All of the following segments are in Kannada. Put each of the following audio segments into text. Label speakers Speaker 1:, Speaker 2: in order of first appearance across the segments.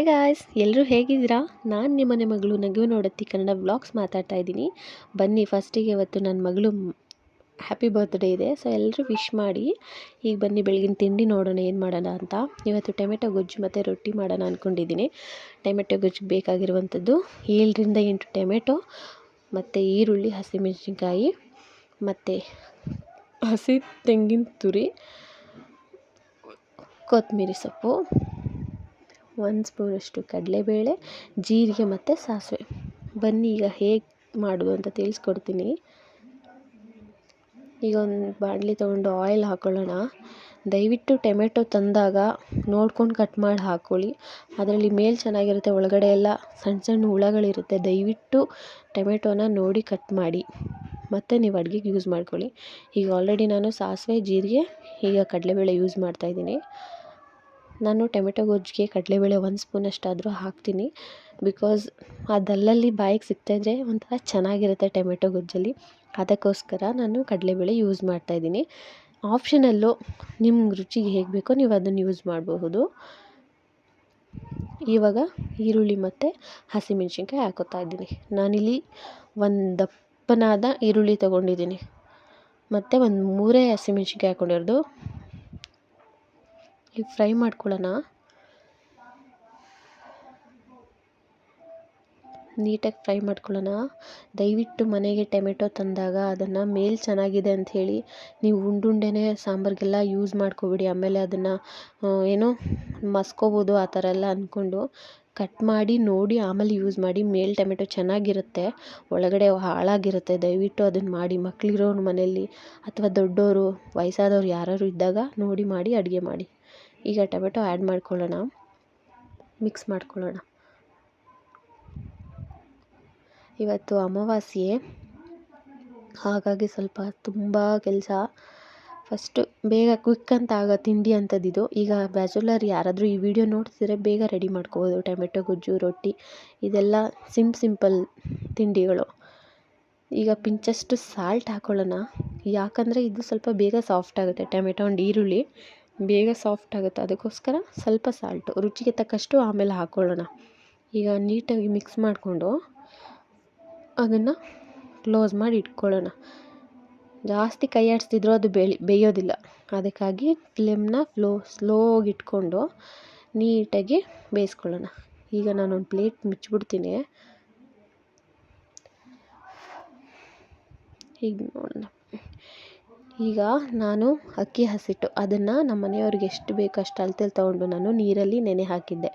Speaker 1: ಹಾಯ್ ಗಾಯ್ಸ್ ಎಲ್ಲರೂ ಹೇಗಿದ್ದೀರಾ? ನಾನು ನಿಮ್ಮ ಮನೆ ಮಗಳು ನಗು ನೋಡತ್ತಿ ಕನ್ನಡ ವ್ಲಾಗ್ಸ್ ಮಾತಾಡ್ತಾ ಇದ್ದೀನಿ. ಬನ್ನಿ ಫಸ್ಟಿಗೆ ಇವತ್ತು ನನ್ನ ಮಗಳು ಹ್ಯಾಪಿ ಬರ್ತ್ಡೇ ಇದೆ. ಸೊ ಎಲ್ಲರೂ ವಿಶ್ ಮಾಡಿ, ಈಗ ಬನ್ನಿ ಬೆಳಗಿನ ತಿಂಡಿ ನೋಡೋಣ, ಏನು ಮಾಡೋಣ ಅಂತ. ಇವತ್ತು ಟೊಮೆಟೊ ಗೊಜ್ಜು ಮತ್ತು ರೊಟ್ಟಿ ಮಾಡೋಣ ಅಂದ್ಕೊಂಡಿದ್ದೀನಿ ಟೊಮೆಟೊ ಗೊಜ್ಜು ಬೇಕಾಗಿರುವಂಥದ್ದು ಏಳರಿಂದ ಎಂಟು ಟೊಮೆಟೊ, ಮತ್ತು ಈರುಳ್ಳಿ, ಹಸಿಮೆಣಸಿನ್ಕಾಯಿ, ಮತ್ತು ಹಸಿ ತೆಂಗಿನ ತುರಿ ಕೊತ್ತಂಬರಿ ಸೊಪ್ಪು ಒಂದು ಸ್ಪೂನಷ್ಟು ಕಡಲೆಬೇಳೆ, ಜೀರಿಗೆ ಮತ್ತು ಸಾಸಿವೆ. ಬನ್ನಿ, ಈಗ ಹೇಗೆ ಮಾಡೋದು ಅಂತ ತಿಳಿಸ್ಕೊಡ್ತೀನಿ. ಈಗ ಒಂದು ಬಾಣಲಿ ತೊಗೊಂಡು ಆಯಿಲ್ ಹಾಕ್ಕೊಳ್ಳೋಣ ದಯವಿಟ್ಟು ಟೊಮೆಟೊ ತಂದಾಗ ನೋಡ್ಕೊಂಡು ಕಟ್ ಮಾಡಿ ಹಾಕ್ಕೊಳ್ಳಿ ಅದರಲ್ಲಿ ಮೇಲೆ ಚೆನ್ನಾಗಿರುತ್ತೆ, ಒಳಗಡೆ ಎಲ್ಲ ಸಣ್ಣ ಸಣ್ಣ ಹುಳಗಳಿರುತ್ತೆ. ದಯವಿಟ್ಟು ಟೊಮೆಟೊನ ನೋಡಿ ಕಟ್ ಮಾಡಿ. ಮತ್ತು ನೀವು ಅಡುಗೆಗೆ ಯೂಸ್ ಮಾಡ್ಕೊಳ್ಳಿ. ಈಗ ಆಲ್ರೆಡಿ ನಾನು ಸಾಸಿವೆ, ಜೀರಿಗೆ, ಈಗ ಕಡಲೆಬೇಳೆ ಯೂಸ್ ಮಾಡ್ತಾಯಿದ್ದೀನಿ ನಾನು ಟೊಮೆಟೊ ಗೊಜ್ಜಿಗೆ ಕಡಲೆಬೇಳೆ ಒಂದು ಸ್ಪೂನಷ್ಟಾದರೂ ಹಾಕ್ತೀನಿ. ಬಿಕಾಸ್ ಅದಲ್ಲಲ್ಲಿ ಬಾಯಿಗೆ ಸಿಗ್ತಾಯಿದ್ರೆ ಒಂಥರ ಚೆನ್ನಾಗಿರುತ್ತೆ ಟೊಮೆಟೊ ಗೊಜ್ಜಲ್ಲಿ. ಅದಕ್ಕೋಸ್ಕರ ನಾನು ಕಡಲೆಬೇಳೆ ಯೂಸ್ ಮಾಡ್ತಾಯಿದ್ದೀನಿ ಆಪ್ಷನಲ್ಲೂ ನಿಮ್ಮ ರುಚಿಗೆ ಹೇಗೆ ಬೇಕೋ ನೀವು ಅದನ್ನು ಯೂಸ್ ಮಾಡಬಹುದು. ಇವಾಗ ಈರುಳ್ಳಿ ಮತ್ತು ಹಸಿಮೆಣ್ಸಿನ್ಕಾಯಿ ಹಾಕೋತಾ ಇದ್ದೀನಿ. ನಾನಿಲ್ಲಿ ಒಂದು ದಪ್ಪನಾದ ಈರುಳ್ಳಿ ತೊಗೊಂಡಿದ್ದೀನಿ. ಮತ್ತು ಒಂದು ಮೂರೇ ಹಸಿಮೆಣ್ಸಿನ್ಕಾಯಿ ಹಾಕ್ಕೊಂಡಿರೋದು ಈಗ ಫ್ರೈ ಮಾಡ್ಕೊಳ್ಳೋಣ. ನೀಟಾಗಿ ಫ್ರೈ ಮಾಡ್ಕೊಳ್ಳೋಣ. ದಯವಿಟ್ಟು ಮನೆಗೆ ಟೊಮೆಟೊ ತಂದಾಗ ಅದನ್ನು ಮೇಲೆ ಚೆನ್ನಾಗಿದೆ ಅಂಥೇಳಿ ನೀವು ಉಂಡುಂಡೆನೇ ಸಾಂಬಾರಿಗೆಲ್ಲ ಯೂಸ್ ಮಾಡ್ಕೊಬೇಡಿ. ಆಮೇಲೆ ಅದನ್ನು ಏನೋ ಮಸ್ಕೋಬೋದು ಆ ಥರ ಎಲ್ಲ ಅಂದ್ಕೊಂಡು ಕಟ್ ಮಾಡಿ, ನೋಡಿ, ಆಮೇಲೆ ಯೂಸ್ ಮಾಡಿ. ಮೇಲೆ ಟೊಮೆಟೊ ಚೆನ್ನಾಗಿರುತ್ತೆ, ಒಳಗಡೆ ಹಾಳಾಗಿರುತ್ತೆ. ದಯವಿಟ್ಟು ಅದನ್ನು ಮಾಡಿ. ಮಕ್ಕಳಿರೋರು ಮನೆಯಲ್ಲಿ ಅಥವಾ ದೊಡ್ಡವರು ವಯಸ್ಸಾದವ್ರು ಯಾರಾದ್ರು ಇದ್ದಾಗ ನೋಡಿ, ಮಾಡಿ, ಅಡುಗೆ ಮಾಡಿ. ಈಗ ಟೊಮೆಟೊ ಆ್ಯಡ್ ಮಾಡ್ಕೊಳ್ಳೋಣ. ಮಿಕ್ಸ್ ಮಾಡ್ಕೊಳ್ಳೋಣ. ಇವತ್ತು ಅಮಾವಾಸ್ಯೆ. ಹಾಗಾಗಿ ಸ್ವಲ್ಪ ತುಂಬ ಕೆಲಸ. ಫಸ್ಟು ಬೇಗ ಕ್ವಿಕ್ ಅಂತ ಆಗೋ ತಿಂಡಿ ಅಂಥದ್ದಿದು ಈಗ ಬ್ಯಾಚುಲರ್ ಯಾರಾದರೂ ಈ ವಿಡಿಯೋ ನೋಡ್ತಿದ್ರೆ ಬೇಗ ರೆಡಿ ಮಾಡ್ಕೋಬೋದು. ಟೊಮೆಟೊ, ಗೊಜ್ಜು, ರೊಟ್ಟಿ ಇದೆಲ್ಲ ಸಿಂಪ್ ಸಿಂಪಲ್ ತಿಂಡಿಗಳು. ಈಗ ಪಿಂಚಷ್ಟು ಸಾಲ್ಟ್ ಹಾಕ್ಕೊಳ್ಳೋಣ ಯಾಕಂದರೆ ಇದು ಸ್ವಲ್ಪ ಬೇಗ ಸಾಫ್ಟ್ ಆಗುತ್ತೆ. ಟೊಮೆಟೊ ಆ್ಯಂಡ್ ಈರುಳ್ಳಿ. ಬೇಗ ಸಾಫ್ಟ್ ಆಗುತ್ತೆ. ಅದಕ್ಕೋಸ್ಕರ ಸ್ವಲ್ಪ ಸಾಲ್ಟು ರುಚಿಗೆ ತಕ್ಕಷ್ಟು ಆಮೇಲೆ ಹಾಕ್ಕೊಳ್ಳೋಣ ಈಗ ನೀಟಾಗಿ ಮಿಕ್ಸ್ ಮಾಡಿಕೊಂಡು ಅದನ್ನು ಕ್ಲೋಸ್ ಮಾಡಿ ಇಟ್ಕೊಳ್ಳೋಣ. ಜಾಸ್ತಿ ಕೈ ಆಡಿಸ್ತಿದ್ರು ಅದು ಬೆಳಿ, ಬೇಯೋದಿಲ್ಲ. ಅದಕ್ಕಾಗಿ ಫ್ಲೇಮ್ನ ಫ್ಲೋ ಸ್ಲೋಗಿ ಇಟ್ಕೊಂಡು ನೀಟಾಗಿ ಬೇಯಿಸ್ಕೊಳ್ಳೋಣ. ಈಗ ನಾನೊಂದು ಪ್ಲೇಟ್ ಮುಚ್ಚಿಬಿಡ್ತೀನಿ. ಈಗ ನೋಡೋಣ. ಈಗ ನಾನು ಅಕ್ಕಿ ಹಸಿಟ್ಟು, ಅದನ್ನು ನಮ್ಮ ಮನೆಯವ್ರಿಗೆ ಎಷ್ಟು ಬೇಕು ಅಷ್ಟು ಅಳ್ತೇಲಿ ತೊಗೊಂಡು ನಾನು ನೀರಲ್ಲಿ ನೆನೆ ಹಾಕಿದ್ದೆ.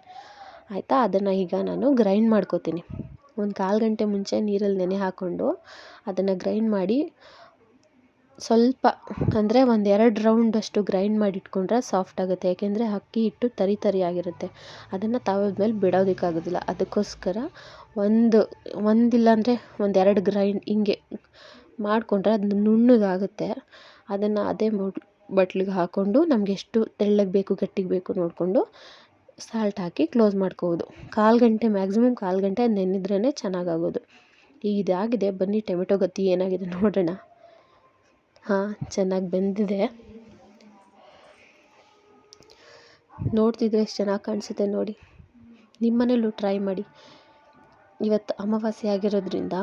Speaker 1: ಆಯಿತಾ? ಅದನ್ನು ಈಗ ನಾನು ಗ್ರೈಂಡ್ ಮಾಡ್ಕೋತೀನಿ. ಒಂದು ಕಾಲು ಗಂಟೆ ಮುಂಚೆ ನೀರಲ್ಲಿ ನೆನೆ ಹಾಕ್ಕೊಂಡು ಅದನ್ನು ಗ್ರೈಂಡ್ ಮಾಡಿ ಸ್ವಲ್ಪ, ಅಂದರೆ ಒಂದು ಎರಡು ರೌಂಡಷ್ಟು ಗ್ರೈಂಡ್ ಮಾಡಿ ಇಟ್ಕೊಂಡ್ರೆ ಸಾಫ್ಟ್ ಆಗುತ್ತೆ. ಯಾಕೆಂದರೆ ಅಕ್ಕಿ ಹಿಟ್ಟು ತರಿ ತರಿ ಆಗಿರುತ್ತೆ. ಅದನ್ನು ತವದ ಮೇಲೆ ಬಿಡೋದಕ್ಕಾಗೋದಿಲ್ಲ. ಅದಕ್ಕೋಸ್ಕರ ಒಂದು, ಒಂದಿಲ್ಲ ಅಂದರೆ ಒಂದೆರಡು ಗ್ರೈಂಡ್ ಹಿಂಗೆ ಮಾಡಿಕೊಂಡ್ರೆ ಅದು ನುಣ್ಣಗಾಗುತ್ತೆ. ಅದನ್ನು ಅದೇ ಬಟ್ಲಿಗೆ ಹಾಕ್ಕೊಂಡು ನಮ್ಗೆ ಎಷ್ಟು ತೆಳ್ಳಗೆ ಬೇಕು, ಗಟ್ಟಿಗೆ ಬೇಕು ನೋಡಿಕೊಂಡು ಸಾಲ್ಟ್ ಹಾಕಿ ಕ್ಲೋಸ್ ಮಾಡ್ಕೋಬೋದು. ಕಾಲು ಗಂಟೆ ಮ್ಯಾಕ್ಸಿಮಮ್ ಕಾಲು ಗಂಟೆ ನೆನೆದ್ರೇ ಚೆನ್ನಾಗಾಗೋದು. ಈಗ ಇದಾಗಿದೆ, ಬನ್ನಿ ಟೊಮೆಟೊ ಗತಿ ಏನಾಗಿದೆ ನೋಡೋಣ. ಹಾಂ, ಚೆನ್ನಾಗಿ ಬೆಂದಿದೆ. ನೋಡ್ತಿದ್ರೆ ಎಷ್ಟು ಚೆನ್ನಾಗಿ ಕಾಣಿಸುತ್ತೆ ನೋಡಿ. ನಿಮ್ಮ ಟ್ರೈ ಮಾಡಿ. ಇವತ್ತು ಅಮಾವಾಸ್ಯೆ ಆಗಿರೋದ್ರಿಂದ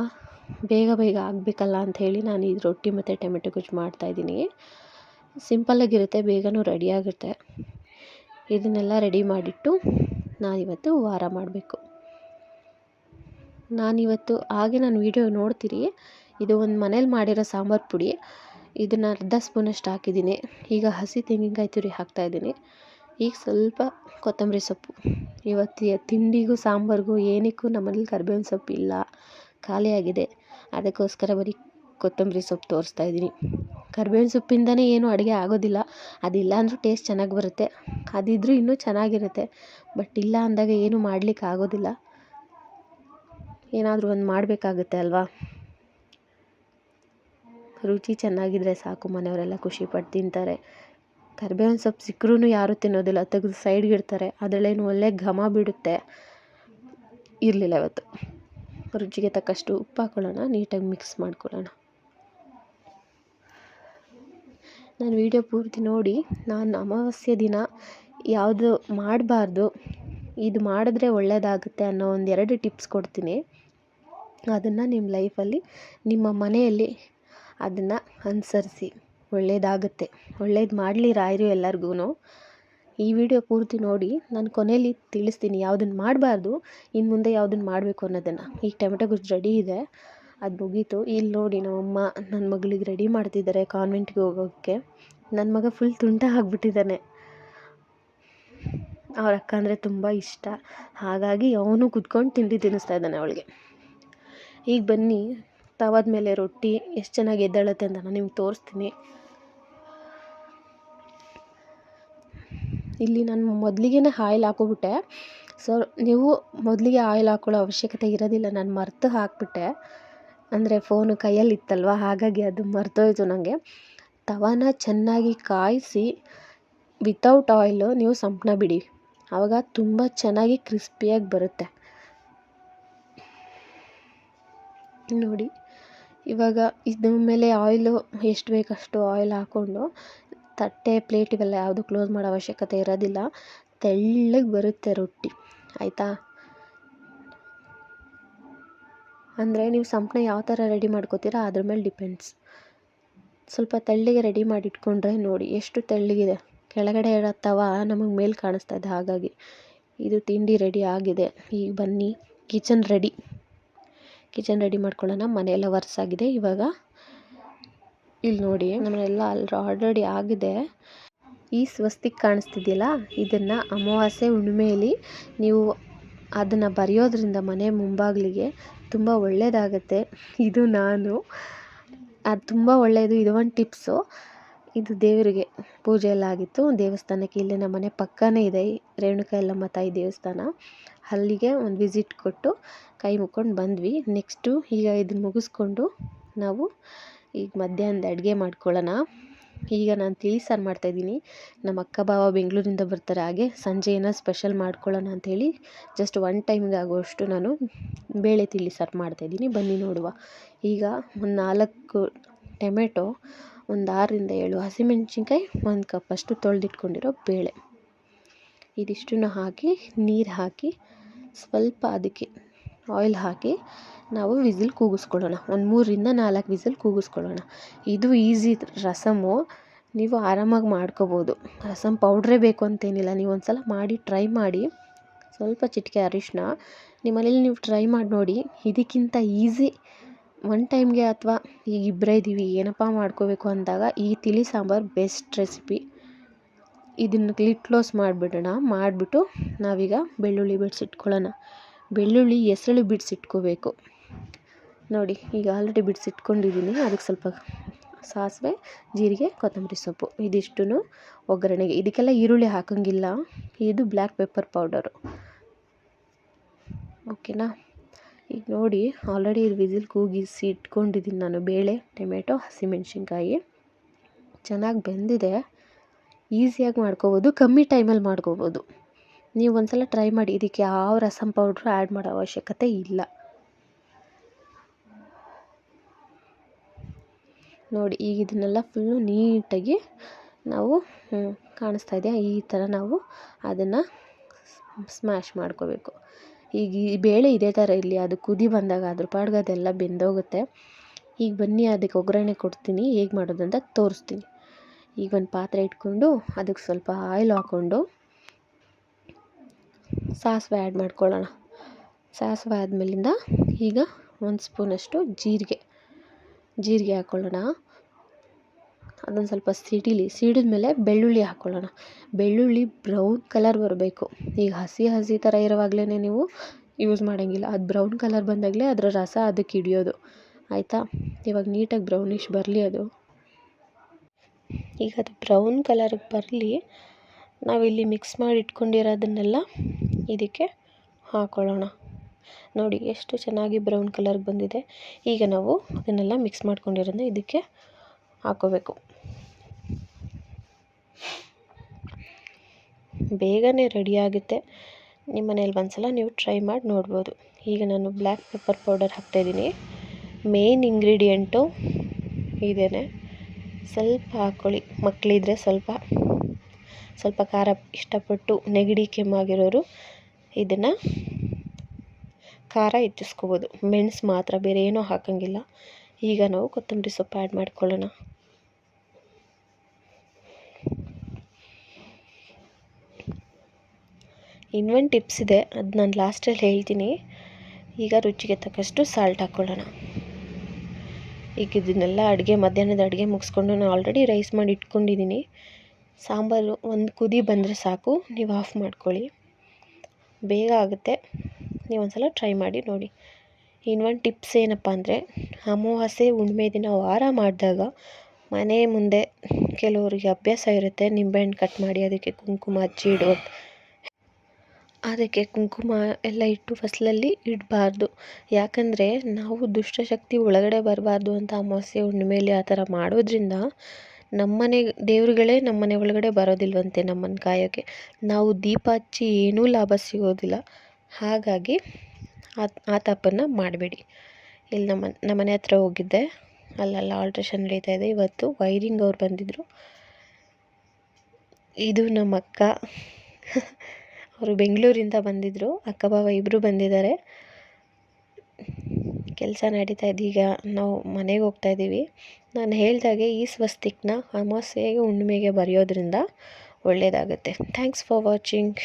Speaker 1: ಬೇಗ ಬೇಗ ಆಗಬೇಕಲ್ಲ ಅಂಥೇಳಿ ನಾನು ಇದು ರೊಟ್ಟಿ ಮತ್ತು ಟೊಮೆಟೊ ಗೊಜ್ಜು ಮಾಡ್ತಾಯಿದ್ದೀನಿ ಸಿಂಪಲ್ಲಾಗಿರುತ್ತೆ ಬೇಗನೂ ರೆಡಿ ಆಗುತ್ತೆ. ಇದನ್ನೆಲ್ಲ ರೆಡಿ ಮಾಡಿಟ್ಟು ನಾನಿವತ್ತು ವಾರ ಮಾಡಬೇಕು. ನಾನಿವತ್ತು ಹಾಗೆ ನಾನು ವೀಡಿಯೋ ನೋಡ್ತೀರಿ ಇದು ಒಂದು ಮನೇಲಿ ಮಾಡಿರೋ ಸಾಂಬಾರು ಪುಡಿ. ಇದನ್ನು ಅರ್ಧ ಸ್ಪೂನಷ್ಟು ಹಾಕಿದ್ದೀನಿ. ಈಗ ಹಸಿ ತೆಂಗಿನಕಾಯಿ ತುರಿ ಹಾಕ್ತಾಯಿದ್ದೀನಿ ಈಗ ಸ್ವಲ್ಪ ಕೊತ್ತಂಬರಿ ಸೊಪ್ಪು. ಇವತ್ತು ತಿಂಡಿಗೂ ಸಾಂಬಾರಿಗೂ ಏನಕ್ಕೂ ನಮ್ಮನೇಲಿ ಕರ್ಬೇವಿನ ಸೊಪ್ಪು ಇಲ್ಲ. ಖಾಲಿಯಾಗಿದೆ. ಅದಕ್ಕೋಸ್ಕರ ಬರೀ ಕೊತ್ತಂಬರಿ ಸೊಪ್ಪು ತೋರಿಸ್ತಾ ಇದ್ದೀನಿ. ಕರ್ಬೇವಿನ ಸೊಪ್ಪಿಂದನೇ ಏನು ಅಡುಗೆ ಆಗೋದಿಲ್ಲ. ಅದಿಲ್ಲ ಅಂದರೂ ಟೇಸ್ಟ್ ಚೆನ್ನಾಗಿ ಬರುತ್ತೆ. ಅದಿದ್ದರೂ ಇನ್ನೂ ಚೆನ್ನಾಗಿರುತ್ತೆ. ಬಟ್ ಇಲ್ಲ ಅಂದಾಗ ಏನು ಮಾಡಲಿಕ್ಕೆ ಆಗೋದಿಲ್ಲ. ಏನಾದರೂ ಒಂದು ಮಾಡಬೇಕಾಗುತ್ತೆ ಅಲ್ವಾ? ರುಚಿ ಚೆನ್ನಾಗಿದ್ರೆ ಸಾಕು, ಮನೆಯವರೆಲ್ಲ ಖುಷಿಪಟ್ಟು ತಿಂತಾರೆ. ಕರ್ಬೇವಿನ ಸೊಪ್ಪು ಸಿಕ್ಕರೂ ಯಾರೂ ತಿನ್ನೋದಿಲ್ಲ. ತೆಗೆದು ಸೈಡ್ಗಿಡ್ತಾರೆ ಅದರಲ್ಲೇನು ಒಳ್ಳೆ ಘಮ ಬಿಡುತ್ತೆ. ಇರಲಿಲ್ಲ ಇವತ್ತು. ರುಚಿಗೆ ತಕ್ಕಷ್ಟು ಉಪ್ಪು ಹಾಕ್ಕೊಳ್ಳೋಣ ನೀಟಾಗಿ ಮಿಕ್ಸ್ ಮಾಡ್ಕೊಳ್ಳೋಣ. ನಾನು ವೀಡಿಯೋ ಪೂರ್ತಿ ನೋಡಿ, ನಾನು ಅಮಾವಾಸ್ಯೆ ದಿನ ಯಾವುದು ಮಾಡಬಾರ್ದು, ಇದು ಮಾಡಿದ್ರೆ ಒಳ್ಳೆಯದಾಗುತ್ತೆ ಅನ್ನೋ ಒಂದೆರಡು ಟಿಪ್ಸ್ ಕೊಡ್ತೀನಿ. ಅದನ್ನು ನಿಮ್ಮ ಲೈಫಲ್ಲಿ ನಿಮ್ಮ ಮನೆಯಲ್ಲಿ ಅದನ್ನು ಅನುಸರಿಸಿ. ಒಳ್ಳೆಯದಾಗುತ್ತೆ ಒಳ್ಳೇದು ಮಾಡಲಿ ರಾಯರು ಎಲ್ಲರಿಗೂ ಈ ವಿಡಿಯೋ ಪೂರ್ತಿ ನೋಡಿ, ನಾನು ಕೊನೆಯಲ್ಲಿ ತಿಳಿಸ್ತೀನಿ ಯಾವುದನ್ನು ಮಾಡಬಾರ್ದು ಇನ್ನು ಮುಂದೆ ಯಾವುದನ್ನು ಮಾಡಬೇಕು ಅನ್ನೋದನ್ನು. ಈಗ ಟೊಮೆಟೊ ಗೊಜ್ಜು ರೆಡಿ ಇದೆ, ಅದು ಮುಗೀತು. ಇಲ್ಲಿ ನೋಡಿ ನಮ್ಮಮ್ಮ ನನ್ನ ಮಗಳಿಗೆ ರೆಡಿ ಮಾಡ್ತಿದ್ದಾರೆ ಕಾನ್ವೆಂಟ್ಗೆ ಹೋಗೋಕ್ಕೆ ನನ್ನ ಮಗ ಫುಲ್ ತುಂಟ ಆಗಿಬಿಟ್ಟಿದ್ದಾನೆ ಅವ್ರ ಅಕ್ಕ ಅಂದರೆ ತುಂಬ ಇಷ್ಟ. ಹಾಗಾಗಿ ಅವನು ಕುತ್ಕೊಂಡು ತಿಂಡಿ ತಿನ್ನಿಸ್ತಾ ಇದ್ದಾನೆ ಅವಳಿಗೆ. ಈಗ ಬನ್ನಿ ತವಾದ ಮೇಲೆ ರೊಟ್ಟಿ, ಎಷ್ಟು ಚೆನ್ನಾಗಿ ಎದ್ದಾಳತ್ತೆ ಅಂತ ನಾನು ನಿಮ್ಗೆ ತೋರಿಸ್ತೀನಿ. ಇಲ್ಲಿ ನಾನು ಮೊದಲಿಗೆ ಆಯಿಲ್ ಹಾಕೋಬಿಟ್ಟೆ. ಸೊ ನೀವು ಮೊದಲಿಗೆ ಆಯಿಲ್ ಹಾಕೊಳ್ಳೋ ಅವಶ್ಯಕತೆ ಇರೋದಿಲ್ಲ, ನಾನು ಮರೆತು ಹಾಕಿಬಿಟ್ಟೆ. ಅಂದರೆ ಫೋನು ಕೈಯಲ್ಲಿ ಇತ್ತಲ್ವ, ಹಾಗಾಗಿ ಅದು ಮರ್ತೋಯ್ತು ನನಗೆ ತವಾನ ಚೆನ್ನಾಗಿ ಕಾಯಿಸಿ ವಿತೌಟ್ ಆಯಿಲು ನೀವು ಸಂಪ್ನ ಬಿಡಿ. ಆವಾಗ ತುಂಬ ಚೆನ್ನಾಗಿ ಕ್ರಿಸ್ಪಿಯಾಗಿ ಬರುತ್ತೆ. ನೋಡಿ, ಇವಾಗ ಇದ್ರ ಮೇಲೆ ಆಯಿಲು ಎಷ್ಟು ಬೇಕಷ್ಟು ಆಯಿಲ್ ಹಾಕ್ಕೊಂಡು ತಟ್ಟೆ ಪ್ಲೇಟ್ ಇವೆಲ್ಲ ಯಾವುದು ಕ್ಲೋಸ್ ಮಾಡೋ ಅವಶ್ಯಕತೆ ಇರೋದಿಲ್ಲ. ತೆಳ್ಳಗೆ ಬರುತ್ತೆ ರೊಟ್ಟಿ. ಆಯಿತಾ? ಅಂದರೆ ನೀವು ಸಂಪಣ ಯಾವ ಥರ ರೆಡಿ ಮಾಡ್ಕೋತೀರ? ಅದ್ರ ಮೇಲೆ ಡಿಪೆಂಡ್ಸ್ ಸ್ವಲ್ಪ ತೆಳ್ಳಗೆ ರೆಡಿ ಮಾಡಿ ಇಟ್ಕೊಂಡ್ರೆ ನೋಡಿ, ಎಷ್ಟು ತೆಳ್ಳಗಿದೆ? ಕೆಳಗಡೆ ಇರೋ ತವ ನಮಗೆ ಮೇಲೆ ಕಾಣಿಸ್ತಾ ಇದೆ ಹಾಗಾಗಿ. ಇದು ತಿಂಡಿ ರೆಡಿ ಆಗಿದೆ. ಈಗ ಬನ್ನಿ ಕಿಚನ್ ರೆಡಿ ಕಿಚನ್ ರೆಡಿ ಮಾಡ್ಕೊಳ್ಳೋಣ. ಮನೆಯೆಲ್ಲ ವರ್ಸಾಗಿದೆ ಇವಾಗ ಇಲ್ಲಿ ನೋಡಿ ನಮ್ಮನೆಲ್ಲ ಅಲ್ಲಿ ಆಲ್ರೆಡಿ ಆಗಿದೆ. ಈ ಸ್ವಸ್ತಿಕ್ ಕಾಣಿಸ್ತಿದೆಯಲ್ಲ, ಇದನ್ನು ಅಮಾವಾಸ್ಯೆ ಹುಣ್ಣಿಮೆಯಲ್ಲಿ ನೀವು ಅದನ್ನು ಬರೆಯೋದ್ರಿಂದ ಮನೆ ಮುಂಬಾಗಿಲಿಗೆ ತುಂಬ ಒಳ್ಳೆಯದಾಗತ್ತೆ ಇದು ನಾನು. ಅದು ತುಂಬ ಒಳ್ಳೆಯದು ಇದು ಒಂದು ಟಿಪ್ಸು. ಇದು ದೇವರಿಗೆ ಪೂಜೆ ಎಲ್ಲ ಆಗಿತ್ತು. ದೇವಸ್ಥಾನಕ್ಕೆ ಇಲ್ಲಿ ನಮ್ಮ ಮನೆ ಪಕ್ಕನೇ ಇದೆ. ರೇಣುಕಾ ಯಲ್ಲಮ್ಮ ತಾಯಿ ದೇವಸ್ಥಾನ. ಅಲ್ಲಿಗೆ ಒಂದು ವಿಸಿಟ್ ಕೊಟ್ಟು ಕೈ ಮುಕ್ಕೊಂಡು ಬಂದ್ವಿ. ನೆಕ್ಸ್ಟು ಈಗ ಇದನ್ನ ಮುಗಿಸ್ಕೊಂಡು ನಾವು ಈಗ ಮಧ್ಯಾಹ್ನದ ಅಡುಗೆ ಮಾಡ್ಕೊಳ್ಳೋಣ. ಈಗ ನಾನು ತಿಳಿ ಸಾರು ಮಾಡ್ತಾಯಿದ್ದೀನಿ ನಮ್ಮ ಅಕ್ಕ ಭಾವ ಬೆಂಗಳೂರಿಂದ ಬರ್ತಾರೆ. ಹಾಗೆ ಸಂಜೆ ಏನೋ ಸ್ಪೆಷಲ್ ಮಾಡ್ಕೊಳ್ಳೋಣ ಅಂಥೇಳಿ ಜಸ್ಟ್ ಒನ್ ಟೈಮ್ಗೆ ಆಗುವಷ್ಟು ನಾನು ಬೇಳೆ ತಿಳಿ ಸಾರು ಮಾಡ್ತಾಯಿದ್ದೀನಿ ಬನ್ನಿ ನೋಡುವ. ಈಗ ಒಂದು ನಾಲ್ಕು ಟೊಮೆಟೊ, ಒಂದು ಆರರಿಂದ ಏಳು ಹಸಿಮೆಣ್ಸಿನ್ಕಾಯಿ, ಒಂದು ಕಪ್ ಅಷ್ಟು ತೊಳೆದಿಟ್ಕೊಂಡಿರೋ ಬೇಳೆ. ಇದಿಷ್ಟನ್ನು ಹಾಕಿ, ನೀರು ಹಾಕಿ, ಸ್ವಲ್ಪ ಅದಕ್ಕೆ ಆಯಿಲ್ ಹಾಕಿ ನಾವು ವಿಸಿಲ್ ಕೂಗಿಸ್ಕೊಳ್ಳೋಣ. ಒಂದು ಮೂರರಿಂದ ನಾಲ್ಕು ವಿಸಿಲ್ ಕೂಗಿಸ್ಕೊಳ್ಳೋಣ. ಇದು ಈಸಿ ರಸಮ್ಮು ನೀವು ಆರಾಮಾಗಿ ಮಾಡ್ಕೋಬೋದು. ರಸಮ್ ಪೌಡ್ರೇ ಬೇಕು ಅಂತೇನಿಲ್ಲ. ನೀವು ಒಂದು ಸಲ ಮಾಡಿ ಟ್ರೈ ಮಾಡಿ. ಸ್ವಲ್ಪ ಚಿಟಿಕೆ ಅರಿಶಿನ ನಿಮ್ಮ ಮನೇಲಿ ನೀವು ಟ್ರೈ ಮಾಡಿ ನೋಡಿ. ಇದಕ್ಕಿಂತ ಈಸಿ. ಒನ್ ಟೈಮ್ಗೆ ಅಥವಾ ಈಗ ಇಬ್ಬರೇ ಇದ್ದೀವಿ ಏನಪ್ಪ ಮಾಡ್ಕೋಬೇಕು ಅಂದಾಗ ಈ ತಿಳಿ ಸಾಂಬಾರು ಬೆಸ್ಟ್ ರೆಸಿಪಿ. ಇದನ್ನು ಕ್ಲಿಟ್ ಕ್ಲೋಸ್ ಮಾಡಿಬಿಡೋಣ. ಮಾಡಿಬಿಟ್ಟು ನಾವೀಗ ಬೆಳ್ಳುಳ್ಳಿ ಬಿಡಿಸಿಟ್ಕೊಳ್ಳೋಣ ಬೆಳ್ಳುಳ್ಳಿ ಎಸಳು ಬಿಡಿಸಿಟ್ಕೋಬೇಕು ನೋಡಿ, ಈಗ ಆಲ್ರೆಡಿ ಬಿಡಿಸಿಟ್ಕೊಂಡಿದ್ದೀನಿ ಅದಕ್ಕೆ ಸ್ವಲ್ಪ ಸಾಸಿವೆ, ಜೀರಿಗೆ, ಕೊತ್ತಂಬರಿ ಸೊಪ್ಪು. ಇದಿಷ್ಟೂ ಒಗ್ಗರಣೆಗೆ. ಇದಕ್ಕೆಲ್ಲ ಈರುಳ್ಳಿ ಹಾಕೋಂಗಿಲ್ಲ. ಇದು ಬ್ಲ್ಯಾಕ್ ಪೆಪ್ಪರ್ ಪೌಡರು ಓಕೆನಾ ಈಗ ನೋಡಿ ಆಲ್ರೆಡಿ ಇದು ವಿಸಿಲ್ ಕೂಗಿಸಿ ಇಟ್ಕೊಂಡಿದ್ದೀನಿ ನಾನು ಬೇಳೆ, ಟೊಮೆಟೊ, ಹಸಿಮೆಣ್ಸಿನ್ಕಾಯಿ. ಚೆನ್ನಾಗಿ ಬೆಂದಿದೆ. ಈಸಿಯಾಗಿ ಮಾಡ್ಕೋಬೋದು. ಕಮ್ಮಿ ಟೈಮಲ್ಲಿ ಮಾಡ್ಕೋಬೋದು. ನೀವು ಒಂದು ಸಲ ಟ್ರೈ ಮಾಡಿ, ಇದಕ್ಕೆ ಯಾವ ರಸಮ್ ಪೌಡ್ರು ಆ್ಯಡ್ ಮಾಡೋ ಅವಶ್ಯಕತೆ ಇಲ್ಲ. ನೋಡಿ, ಈಗ ಇದನ್ನೆಲ್ಲ ಫುಲ್ಲು ನೀಟಾಗಿ ನಾವು ಕಾಣಿಸ್ತಾ ಇದೆಯಾ ಈ ಥರ ನಾವು ಅದನ್ನು ಸ್ಮ್ಯಾಶ್ ಮಾಡ್ಕೋಬೇಕು. ಈಗ ಈ ಬೇಳೆ ಇದೇ ಥರ ಇಲ್ಲಿ ಅದು ಕುದಿ ಬಂದಾಗ ಅದ್ರ ಪಾಡ್ಗೆ ಅದೆಲ್ಲ ಬೆಂದೋಗುತ್ತೆ. ಈಗ ಬನ್ನಿ, ಅದಕ್ಕೆ ಒಗ್ಗರಣೆ ಕೊಡ್ತೀನಿ. ಹೇಗೆ ಮಾಡೋದು ಅಂತ ತೋರಿಸ್ತೀನಿ. ಈಗ ಒಂದು ಪಾತ್ರೆ ಇಟ್ಕೊಂಡು ಅದಕ್ಕೆ ಸ್ವಲ್ಪ ಆಯಿಲ್ ಹಾಕ್ಕೊಂಡು ಸಾಸಿವೆ ಆ್ಯಡ್ ಮಾಡ್ಕೊಳ್ಳೋಣ. ಸಾಸಿವೆ ಆದಮೇಲಿಂದ ಈಗ ಒಂದು ಸ್ಪೂನಷ್ಟು ಜೀರಿಗೆ. ಜೀರಿಗೆ ಹಾಕ್ಕೊಳ್ಳೋಣ ಅದೊಂದು ಸ್ವಲ್ಪ ಸಿಡಿಲಿ, ಸಿಡಿದ ಮೇಲೆ ಬೆಳ್ಳುಳ್ಳಿ ಹಾಕ್ಕೊಳ್ಳೋಣ ಬೆಳ್ಳುಳ್ಳಿ ಬ್ರೌನ್ ಕಲರ್ ಬರಬೇಕು. ಈಗ ಹಸಿ ಹಸಿ ಥರ ಇರುವಾಗಲೇ ನೀವು ಯೂಸ್ ಮಾಡೋಂಗಿಲ್ಲ. ಅದು ಬ್ರೌನ್ ಕಲರ್ ಬಂದಾಗಲೇ ಅದರ ರಸ ಅದಕ್ಕೆ ಹಿಡಿಯೋದು. ಆಯಿತಾ? ಇವಾಗ ನೀಟಾಗಿ ಬ್ರೌನಿಷ್ ಬರಲಿ ಅದು. ಈಗ ಅದು ಬ್ರೌನ್ ಕಲರ್ಗೆ ಬರಲಿ. ನಾವಿಲ್ಲಿ ಮಿಕ್ಸ್ ಮಾಡಿ ಇಟ್ಕೊಂಡಿರೋದನ್ನೆಲ್ಲ ಇದಕ್ಕೆ ಹಾಕೊಳ್ಳೋಣ. ನೋಡಿ, ಎಷ್ಟು ಚೆನ್ನಾಗಿ ಬ್ರೌನ್ ಕಲರ್ ಬಂದಿದೆ. ಈಗ ನಾವು ಅದನ್ನೆಲ್ಲ ಮಿಕ್ಸ್ ಮಾಡ್ಕೊಂಡಿರೋದನ್ನ ಇದಕ್ಕೆ ಹಾಕೋಬೇಕು. ಬೇಗನೆ ರೆಡಿ ಆಗುತ್ತೆ. ನಿಮ್ಮ ಮನೇಲಿ ಒಂದ್ಸಲ ನೀವು ಟ್ರೈ ಮಾಡಿ ನೋಡ್ಬೋದು. ಈಗ ನಾನು ಬ್ಲ್ಯಾಕ್ ಪೆಪ್ಪರ್ ಪೌಡರ್ ಹಾಕ್ತಾಯಿದ್ದೀನಿ ಮೇನ್ ಇಂಗ್ರೀಡಿಯೆಂಟು ಇದೇನೆ. ಸ್ವಲ್ಪ ಹಾಕ್ಕೊಳ್ಳಿ ಮಕ್ಕಳಿದ್ರೆ ಸ್ವಲ್ಪ ಸ್ವಲ್ಪ ಖಾರ ಇಷ್ಟಪಟ್ಟು ನೆಗಡಿ ಕೆಮ್ಮಾಗಿರೋರು ಇದನ್ನು ಖಾರ ಹೆಚ್ಚಿಸ್ಕೋಬೋದು. ಮೆಣಸು ಮಾತ್ರ ಬೇರೆ ಏನೂ ಹಾಕೋಂಗಿಲ್ಲ. ಈಗ ನಾವು ಕೊತ್ತಂಬರಿ ಸೊಪ್ಪು ಆ್ಯಡ್ ಮಾಡ್ಕೊಳ್ಳೋಣ. ಇನ್ನೊಂದು ಟಿಪ್ಸ್ ಇದೆ. ಅದು ನಾನು ಲಾಸ್ಟಲ್ಲಿ ಹೇಳ್ತೀನಿ. ಈಗ ರುಚಿಗೆ ತಕ್ಕಷ್ಟು ಸಾಲ್ಟ್ ಹಾಕ್ಕೊಳ್ಳೋಣ ಈಗ ಇದನ್ನೆಲ್ಲ ಅಡುಗೆ ಮಧ್ಯಾಹ್ನದ ಅಡುಗೆ ಮುಗಿಸ್ಕೊಂಡು ನಾನು ಆಲ್ರೆಡಿ ರೈಸ್ ಮಾಡಿ ಇಟ್ಕೊಂಡಿದ್ದೀನಿ ಸಾಂಬಾರು ಒಂದು ಕುದಿ ಬಂದರೆ ಸಾಕು, ನೀವು ಆಫ್ ಮಾಡ್ಕೊಳ್ಳಿ. ಬೇಗ ಆಗುತ್ತೆ. ನೀವು ಒಂದ್ಸಲ ಟ್ರೈ ಮಾಡಿ ನೋಡಿ. ಇನ್ನೊಂದು ಟಿಪ್ಸ್ ಏನಪ್ಪ ಅಂದರೆ, ಅಮಾವಾಸ್ಯೆ ಹುಣ್ಮೆ ದಿನ ವಾರ ಮಾಡಿದಾಗ ಮನೆ ಮುಂದೆ ಕೆಲವರಿಗೆ ಅಭ್ಯಾಸ ಇರುತ್ತೆ, ನಿಂಬೆಹಣ್ಣು ಕಟ್ ಮಾಡಿ ಅದಕ್ಕೆ ಕುಂಕುಮ ಹಚ್ಚಿ ಇಡೋದು ಅದಕ್ಕೆ ಕುಂಕುಮ ಎಲ್ಲ ಇಟ್ಟು ಫಸಲಲ್ಲಿ ಇಡಬಾರ್ದು. ಯಾಕಂದರೆ ನಾವು ದುಷ್ಟಶಕ್ತಿ ಒಳಗಡೆ ಬರಬಾರ್ದು ಅಂತ ಅಮಾವಾಸ್ಯೆ, ಹುಣ್ಣಿಮೆಲಿ ಆ ಥರ ಮಾಡೋದ್ರಿಂದ ನಮ್ಮನೆ ದೇವರುಗಳೇ ನಮ್ಮನೆ ಒಳಗಡೆ ಬರೋದಿಲ್ವಂತೆ ನಮ್ಮನ್ನು ಕಾಯೋಕ್ಕೆ ನಾವು ದೀಪ ಹಚ್ಚಿ ಏನೂ ಲಾಭ ಸಿಗೋದಿಲ್ಲ. ಹಾಗಾಗಿ ಆ ಆ ತಪ್ಪನ್ನು ಮಾಡಬೇಡಿ. ಇಲ್ಲಿ ನಮ್ಮ, ನಮ್ಮನೆ ಹತ್ರ ಹೋಗಿದ್ದೆ. ಅಲ್ಲೆಲ್ಲ ಆಲ್ಟ್ರೇಷನ್ ನಡೀತಾ ಇದೆ. ಇವತ್ತು ವೈರಿಂಗ್ ಅವ್ರು ಬಂದಿದ್ದರು ಇದು ನಮ್ಮ ಅಕ್ಕ. ಅವರು ಬೆಂಗಳೂರಿಂದ ಬಂದಿದ್ದರು ಅಕ್ಕ ಬಾವ ಇಬ್ಬರು ಬಂದಿದ್ದಾರೆ. ಕೆಲಸ ನಡೀತಾ ಇದೆ. ಈಗ ನಾವು ಮನೆಗೆ ಹೋಗ್ತಾ ಇದ್ದೀವಿ. ನಾನು ಹೇಳ್ದಾಗೆ ಈ ಸ್ವಸ್ತಿಕ್ನ ಅಮಾವಾಸ್ಯೆಗೆ ಹುಣ್ಣಿಮೆಗೆ ಬರೆಯೋದ್ರಿಂದ ಒಳ್ಳೆಯದಾಗುತ್ತೆ ಥ್ಯಾಂಕ್ಸ್ ಫಾರ್ ವಾಚಿಂಗ್